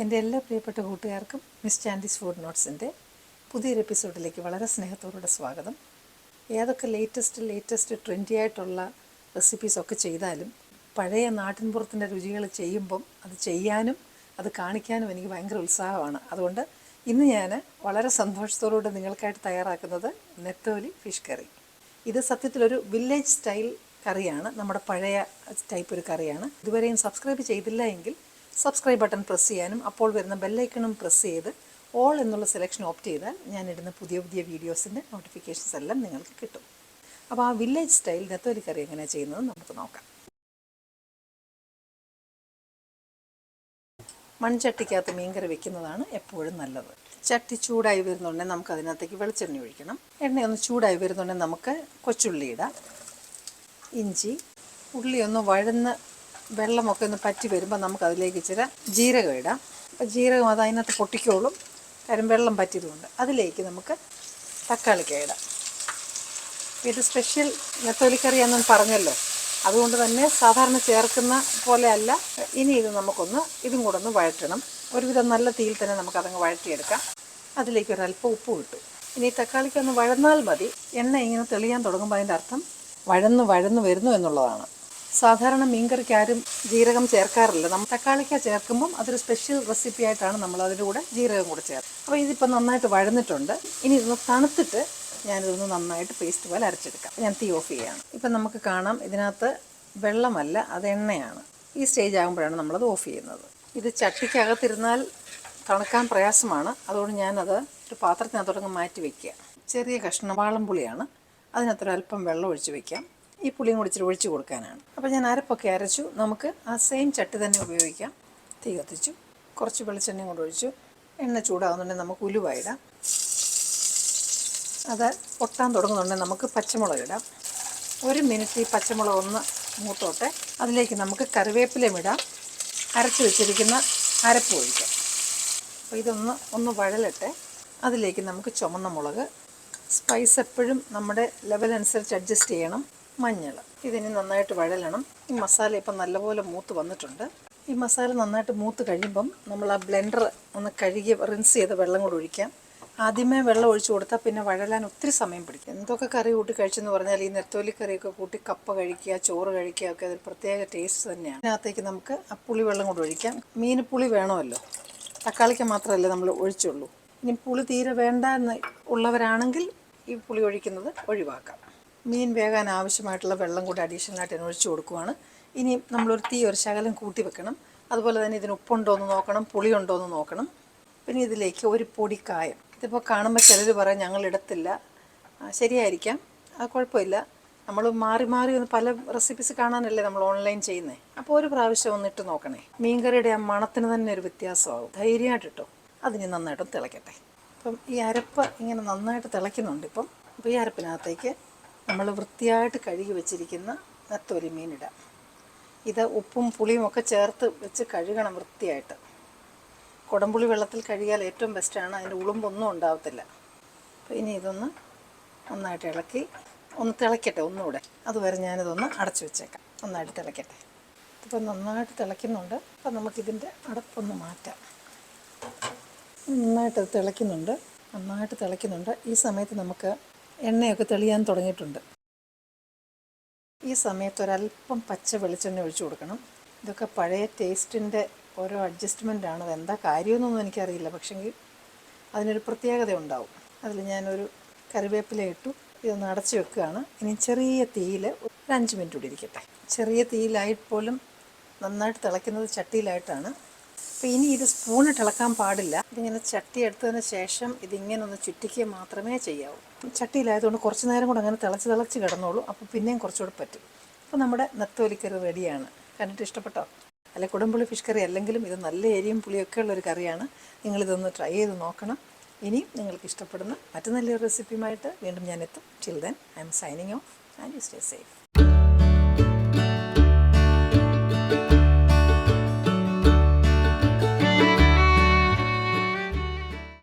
എന്റെ എല്ലാ പ്രിയപ്പെട്ട കൂട്ടുകാർക്കും മിസ് ചാൻഡീസ് ഫുഡ് നോട്ട്സിന്റെ പുതിയൊരു എപ്പിസോഡിലേക്ക് വളരെ സ്നേഹത്തോടെ സ്വാഗതം. ഏതൊക്കെ ലേറ്റസ്റ്റ് ലേറ്റസ്റ്റ് ട്രെൻഡി ആയിട്ടുള്ള റെസിപ്പീസൊക്കെ ചെയ്താലും പഴയ നാട്ടിൻപുറത്തിന്റെ രുചികൾ ചെയ്യുമ്പം അത് ചെയ്യാനും അത് കാണിക്കാനും എനിക്ക് ഭയങ്കര ഉത്സാഹമാണ്. അതുകൊണ്ട് ഇന്ന് ഞാൻ വളരെ സന്തോഷത്തോടുകൂടി നിങ്ങൾക്കായിട്ട് തയ്യാറാക്കുന്നത് നെത്തോലി ഫിഷ് കറി. ഇത് സത്യത്തിലൊരു വില്ലേജ് സ്റ്റൈൽ കറിയാണ്. നമ്മുടെ പഴയ ടൈപ്പ് ഒരു കറിയാണ്. ഇതുവരെയും സബ്സ്ക്രൈബ് ചെയ്തില്ല എങ്കിൽ സബ്സ്ക്രൈബ് ബട്ടൺ പ്രസ് ചെയ്യാനും അപ്പോൾ വരുന്ന ബെല്ലൈക്കണും പ്രസ് ചെയ്ത് ഓൾ എന്നുള്ള സെലക്ഷൻ ഓപ്റ്റ് ചെയ്താൽ ഞാൻ ഇടുന്ന പുതിയ പുതിയ വീഡിയോസിന്റെ നോട്ടിഫിക്കേഷൻസ് എല്ലാം നിങ്ങൾക്ക് കിട്ടും. അപ്പോൾ ആ വില്ലേജ് സ്റ്റൈൽ നെത്തോലി കറി എങ്ങനെയാണ് ചെയ്യുന്നത് നമുക്ക് നോക്കാം. മൺചട്ടിക്കകത്ത് മീൻകറി വെക്കുന്നതാണ് എപ്പോഴും നല്ലത്. ചട്ടി ചൂടായി വരുന്നുണ്ടെങ്കിൽ നമുക്ക് അതിനകത്തേക്ക് വെളിച്ചെണ്ണ ഒഴിക്കണം. എണ്ണ ഒന്ന് ചൂടായി വരുന്നുണ്ടെങ്കിൽ നമുക്ക് കൊച്ചുള്ളി ഇടാം. ഇഞ്ചി ഉള്ളി ഒന്ന് വഴന്ന് വെള്ളമൊക്കെ ഒന്ന് പറ്റി വരുമ്പോൾ നമുക്ക് അതിലേക്ക് ഇച്ചിരി ജീരകം ഇടാം. അപ്പോൾ ജീരകം അത് അതിനകത്ത് പൊട്ടിക്കോളും. കാര്യം വെള്ളം പറ്റിയതുകൊണ്ട് അതിലേക്ക് നമുക്ക് തക്കാളിക്ക ഇടാം. ഇത് സ്പെഷ്യൽ നെത്തോലിക്കറിയാണെന്ന് പറഞ്ഞല്ലോ. അതുകൊണ്ട് തന്നെ സാധാരണ ചേർക്കുന്ന പോലെയല്ല ഇനി ഇത് നമുക്കൊന്ന് ഇതും കൂടെ ഒന്ന് വഴറ്റണം. ഒരുവിധം നല്ല തീയിൽ തന്നെ നമുക്കതങ്ങ് വഴറ്റിയെടുക്കാം. അതിലേക്ക് ഒരല്പം ഉപ്പ് കിട്ടും ഇനി തക്കാളിക്കൊന്ന് വഴന്നാൽ മതി. എണ്ണ ഇങ്ങനെ തെളിയാൻ തുടങ്ങുമ്പോൾ അതിന്റെ അർത്ഥം വഴന്ന് വഴന്ന് വരുന്നു എന്നുള്ളതാണ്. സാധാരണ മീൻകറിക്ക് ആരും ജീരകം ചേർക്കാറില്ല. നമ്മൾ തക്കാളിക്ക ചേർക്കുമ്പം അതൊരു സ്പെഷ്യൽ റെസിപ്പി ആയിട്ടാണ് നമ്മൾ അതിന്റെ കൂടെ ജീരകം കൂടെ ചേർക്കുന്നത്. അപ്പോൾ ഇതിപ്പോൾ നന്നായിട്ട് വഴന്നിട്ടുണ്ട്. ഇനി ഇതൊന്ന് തണുത്തിട്ട് ഞാനിതൊന്ന് നന്നായിട്ട് പേസ്റ്റ് പോലെ അരച്ചെടുക്കാം. ഞാൻ തീ ഓഫ് ചെയ്യുകയാണ്. ഇപ്പം നമുക്ക് കാണാം ഇതിനകത്ത് വെള്ളമല്ല അത് എണ്ണയാണ്. ഈ സ്റ്റേജ് ആകുമ്പോഴാണ് നമ്മളത് ഓഫ് ചെയ്യുന്നത്. ഇത് ചട്ടിക്കകത്തിരുന്നാൽ തണുക്കാൻ പ്രയാസമാണ്. അതുകൊണ്ട് ഞാനത് ഒരു പാത്രത്തിനകത്തോടങ്ങ് മാറ്റി വയ്ക്കുക ചെറിയ കഷ്ണം വാളംപുളിയാണ്. അതിനകത്തൊരു അല്പം വെള്ളം ഒഴിച്ച് വയ്ക്കാം ഈ പുളിയും കൂടി ഇച്ചിരി ഒഴിച്ചു കൊടുക്കാനാണ്. അപ്പോൾ ഞാൻ അരപ്പൊക്കെ അരച്ചു. നമുക്ക് ആ സെയിം ചട്ടി തന്നെ ഉപയോഗിക്കാം. തീ കത്തിച്ചു. കുറച്ച് വെളിച്ചെണ്ണയും കൂടെ ഒഴിച്ചു. എണ്ണ ചൂടാകുന്നുണ്ടെങ്കിൽ നമുക്ക് ഉലുവ ഇടാം. അത് പൊട്ടാൻ തുടങ്ങുന്നുണ്ടെങ്കിൽ നമുക്ക് പച്ചമുളക് ഇടാം. ഒരു മിനിറ്റ് ഈ പച്ചമുളക് ഒന്ന് മൂത്തോട്ടെ. അതിലേക്ക് നമുക്ക് കറിവേപ്പിലയും ഇടാം. അരച്ച് വെച്ചിരിക്കുന്ന അരപ്പ് ഒഴിക്കാം. അപ്പോൾ ഇതൊന്ന് ഒന്ന് വഴലട്ടെ. അതിലേക്ക് നമുക്ക് ചുമന്ന മുളക്. സ്പൈസ് എപ്പോഴും നമ്മുടെ ലെവൽ അനുസരിച്ച് അഡ്ജസ്റ്റ് ചെയ്യണം. മഞ്ഞൾ. ഇതിന് നന്നായിട്ട് വഴലണം. ഈ മസാല ഇപ്പം നല്ലപോലെ മൂത്ത് വന്നിട്ടുണ്ട്. ഈ മസാല നന്നായിട്ട് മൂത്ത് കഴിയുമ്പം നമ്മൾ ആ ബ്ലെൻഡർ ഒന്ന് കഴുകി റിൻസ് ചെയ്ത് വെള്ളം കൂടെ ഒഴിക്കാം. ആദ്യമേ വെള്ളം ഒഴിച്ചു കൊടുത്താൽ പിന്നെ വഴലാൻ ഒത്തിരി സമയം പിടിക്കും. എന്തൊക്കെ കറി കൂട്ടി കഴിച്ചെന്ന് പറഞ്ഞാൽ ഈ നെത്തോലി കറിയൊക്കെ കൂട്ടി കപ്പ കഴിക്കുക ചോറ് കഴിക്കുക ഒക്കെ അതൊരു പ്രത്യേക ടേസ്റ്റ് തന്നെയാണ്. അതിനകത്തേക്ക് നമുക്ക് ആ പുളി വെള്ളം കൂടെ ഒഴിക്കാം. മീൻ പുളി വേണമല്ലോ. തക്കാളിക്ക് മാത്രമല്ല നമ്മൾ ഒഴിച്ചുള്ളൂ. ഇനി പുളി തീരെ വേണ്ട എന്ന് ഉള്ളവരാണെങ്കിൽ ഈ പുളി ഒഴിക്കുന്നത് ഒഴിവാക്കാം. മീൻ വേകാൻ ആവശ്യമായിട്ടുള്ള വെള്ളം കൂടി അഡീഷണലായിട്ട് അതിന് ഒഴിച്ചു കൊടുക്കുവാണ്. ഇനി നമ്മളൊരു തീ ഒരു ശകലം കൂട്ടി വെക്കണം. അതുപോലെ തന്നെ ഇതിന് ഉപ്പുണ്ടോ എന്ന് നോക്കണം പുളിയുണ്ടോ എന്ന് നോക്കണം. പിന്നെ ഇതിലേക്ക് ഒരു പൊടി കായം. ഇതിപ്പോൾ കാണുമ്പോൾ ചിലർ പറയാം ഞങ്ങൾ ഇടത്തില്ല. ശരിയായിരിക്കാം. അത് കുഴപ്പമില്ല. നമ്മൾ മാറി മാറി ഒന്ന് പല റെസിപ്പീസ് കാണാനല്ലേ നമ്മൾ ഓൺലൈൻ ചെയ്യുന്നത് അപ്പോൾ ഒരു പ്രാവശ്യം ഒന്ന് ഇട്ട് നോക്കണേ. മീൻകറിയുടെ ആ മണത്തിന് തന്നെ ഒരു വ്യത്യാസമാകും. ധൈര്യമായിട്ട് ഇട്ടോ. അതിന് നന്നായിട്ട് തിളയ്ക്കട്ടെ അപ്പം ഈ അരപ്പ് ഇങ്ങനെ നന്നായിട്ട് തിളയ്ക്കുന്നുണ്ട് ഇപ്പം. അപ്പോൾ ഈ അരപ്പിനകത്തേക്ക് നമ്മൾ വൃത്തിയായിട്ട് കഴുകി വെച്ചിരിക്കുന്ന നത്തോലി മീനിടാം. ഇത് ഉപ്പും പുളിയും ഒക്കെ ചേർത്ത് വെച്ച് കഴുകണം വൃത്തിയായിട്ട്. കുടംപുളി വെള്ളത്തിൽ കഴുകിയാൽ ഏറ്റവും ബെസ്റ്റാണ് അതിന്റെ ഉളുമ്പൊന്നും ഉണ്ടാവത്തില്ല. അപ്പോൾ ഇനി ഇതൊന്ന് നന്നായിട്ട് ഇളക്കി ഒന്ന് തിളയ്ക്കട്ടെ ഒന്നുകൂടെ. അതുവരെ ഞാനിതൊന്ന് അടച്ചു വെച്ചേക്കാം. ഒന്നായിട്ട് തിളയ്ക്കട്ടെ ഇപ്പം നന്നായിട്ട് തിളയ്ക്കുന്നുണ്ട്. അപ്പം നമുക്കിതിന്റെ അടപ്പൊന്ന് മാറ്റാം. നന്നായിട്ട് തിളയ്ക്കുന്നുണ്ട്. നന്നായിട്ട് തിളയ്ക്കുന്നുണ്ട്. ഈ സമയത്ത് നമുക്ക് എണ്ണയൊക്കെ തെളിയാൻ തുടങ്ങിയിട്ടുണ്ട്. ഈ സമയത്ത് ഒരല്പം പച്ച വെളിച്ചെണ്ണ ഒഴിച്ചു കൊടുക്കണം. ഇതൊക്കെ പഴയ ടേസ്റ്റിന്റെ ഓരോ അഡ്ജസ്റ്റ്മെന്റാണ് എന്താ കാര്യമെന്നൊന്നും എനിക്കറിയില്ല. പക്ഷെങ്കിൽ അതിനൊരു പ്രത്യേകത ഉണ്ടാവും. അതിൽ ഞാനൊരു കറിവേപ്പില ഇട്ടു. ഇതൊന്ന് അടച്ചു വെക്കുകയാണ്. ഇനി ചെറിയ തീയിൽ ഒരു അഞ്ച് മിനിറ്റ് കൂടി ഇരിക്കട്ടെ. ചെറിയ തീയിലായിട്ട് പോലും നന്നായിട്ട് തിളയ്ക്കുന്നത് ചട്ടിയിലായിട്ടാണ്. അപ്പോൾ ഇനി ഇത് സ്പൂണിട്ട് ഇളക്കാൻ പാടില്ല. ഇതിങ്ങനെ ചട്ടി എടുത്തതിന് ശേഷം ഇതിങ്ങനെ ഒന്ന് ചുറ്റിക്കുക മാത്രമേ ചെയ്യാവൂ. ചട്ടിയിലായതുകൊണ്ട് കുറച്ച് നേരം കൂടെ അങ്ങനെ തിളച്ച് തിളച്ച് കിടന്നോളൂ. അപ്പോൾ പിന്നെയും കുറച്ചുകൂടെ പറ്റും. അപ്പോൾ നമ്മുടെ നത്തോലിക്കറി റെഡിയാണ്. കണ്ടിട്ട് ഇഷ്ടപ്പെട്ടോ? അല്ലെ കുടംപുളി ഫിഷ് കറി അല്ലെങ്കിലും ഇത് നല്ല എരിയും പുളിയൊക്കെ ഉള്ളൊരു കറിയാണ്. നിങ്ങളിതൊന്ന് ട്രൈ ചെയ്ത് നോക്കണം. ഇനിയും നിങ്ങൾക്ക് ഇഷ്ടപ്പെടുന്ന മറ്റു നല്ലൊരു റെസിപ്പിയുമായിട്ട് വീണ്ടും ഞാൻ എത്തും. Chill then I'm signing off and you stay safe